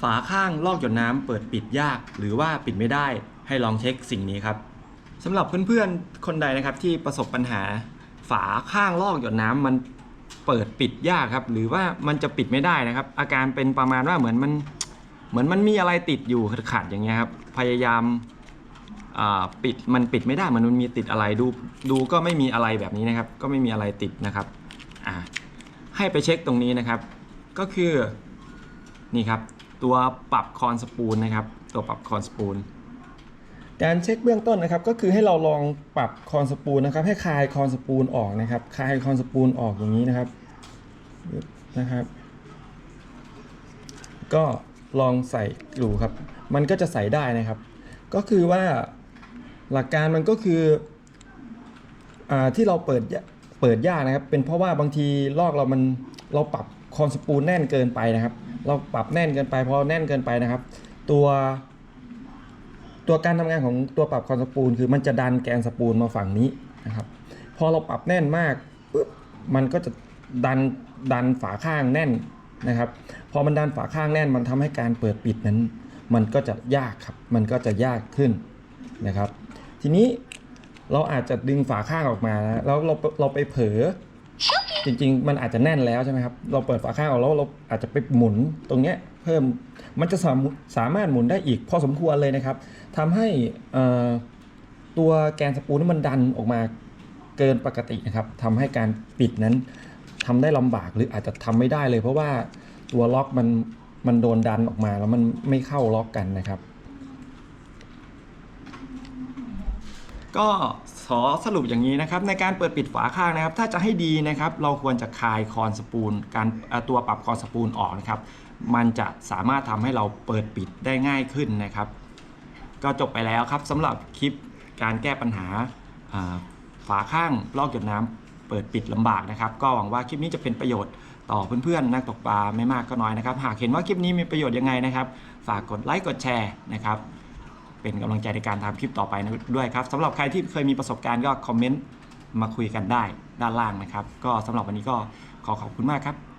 ฝาข้างลอกหยดน้ำเปิดปิดยาก หรือว่าปิดไม่ได้ให้ลองเช็คสิ่งนี้ครับสำหรับเพื่อนๆคนใดนะครับที่ประสบปัญหา ฝาข้างลอกหยดน้ำมันเปิดปิดยากครับ หรือว่ามันจะปิดไม่ได้นะครับ อาการเป็นประมาณว่าเหมือนมันเหมือนมันมีอะไรติดอยู่ขัดๆอย่างเงี้ยครับพยายามปิดมันปิดไม่ได้มือนมันมีติดอะไรดูดูก็ไม่มีอะไรแบบนี้นะครับ ก็ไม่มีอะไรติดนะครับให้ไปเช็คตรงนี้นะครับ ก็คือนี่ครับ ตัวปรับคอนสปูลนะครับตัวปรับคอนสปูลการเช็คเบื้องต้นนะครับก็คือให้เราลองปรับคอนสปูลนะครับให้คลายคอนสปูลออกนะครับคลายคอนสปูลออกอย่างนี้นะครับนะครับ ก็ลองใส่ดูครับ มันก็จะใส่ได้นะครับ ก็คือว่าหลักการมันก็คืออาที่เราเปิดเปิดยากนะครับ เป็นเพราะว่าบางทีลอกเรามันเราปรับ คอนสปูลแน่นเกินไปนะครับ เราปรับแน่นเกินไปพอแน่นเกินไปนะครับ ตัวตัวการทำงานของตัวปรับคอนสปูลคือมันจะดันแกนสปูลมาฝั่งนี้นะครับ พอเราปรับแน่นมากปุ๊บมันก็จะดันดันฝาข้างแน่นนะครับ พอมันดันฝาข้างแน่นมันทำให้การเปิดปิดนั้น มันก็จะยากครับ มันก็จะยากขึ้นนะครับ ทีนี้เราอาจจะดึงฝาข้างออกมาแล้วเราเราไปเผลอ จริง ๆ มันอาจจะแน่นแล้วใช่ไหมครับเราเปิดฝาข้างออกแล้วเราอาจจะไปหมุนตรงเนี้ยเพิ่มมันจะสามสามารถหมุนได้อีกพอสมควรเลยนะครับทำให้ตัวแกนสปูลนั้นมันดันออกมาเกินปกตินะครับทำให้การปิดนั้นทำได้ลำบากหรืออาจจะทำไม่ได้เลย เพราะว่าตัวล็อกมันมันโดนดันออกมาแล้วมันไม่เข้าล็อกกันนะครับ ก็ขอสรุปอย่างนี้นะครับในการเปิดปิดฝาข้างนะครับ ถ้าจะให้ดีนะครับ เราควรจะคลายคอนสปูล การตัวปรับคอนสปูลออกนะครับ มันจะสามารถทำให้เราเปิดปิดได้ง่ายขึ้นนะครับ ก็จบไปแล้วครับสำหรับคลิปการแก้ปัญหาฝาข้างลอกหยดน้ำเปิดปิดลำบากนะครับ ก็หวังว่าคลิปนี้จะเป็นประโยชน์ต่อเพื่อนๆนักตกปลาไม่มากก็น้อยนะครับ หากเห็นว่าคลิปนี้มีประโยชน์ยังไงนะครับ ฝากกดไลค์กดแชร์นะครับ เป็นกำลังใจในการทำคลิปต่อไปด้วยครับสำหรับใครที่เคยมีประสบการณ์ก็คอมเมนต์มาคุยกันได้ด้านล่างนะครับ ก็สำหรับวันนี้ก็ขอขอบคุณมากครับ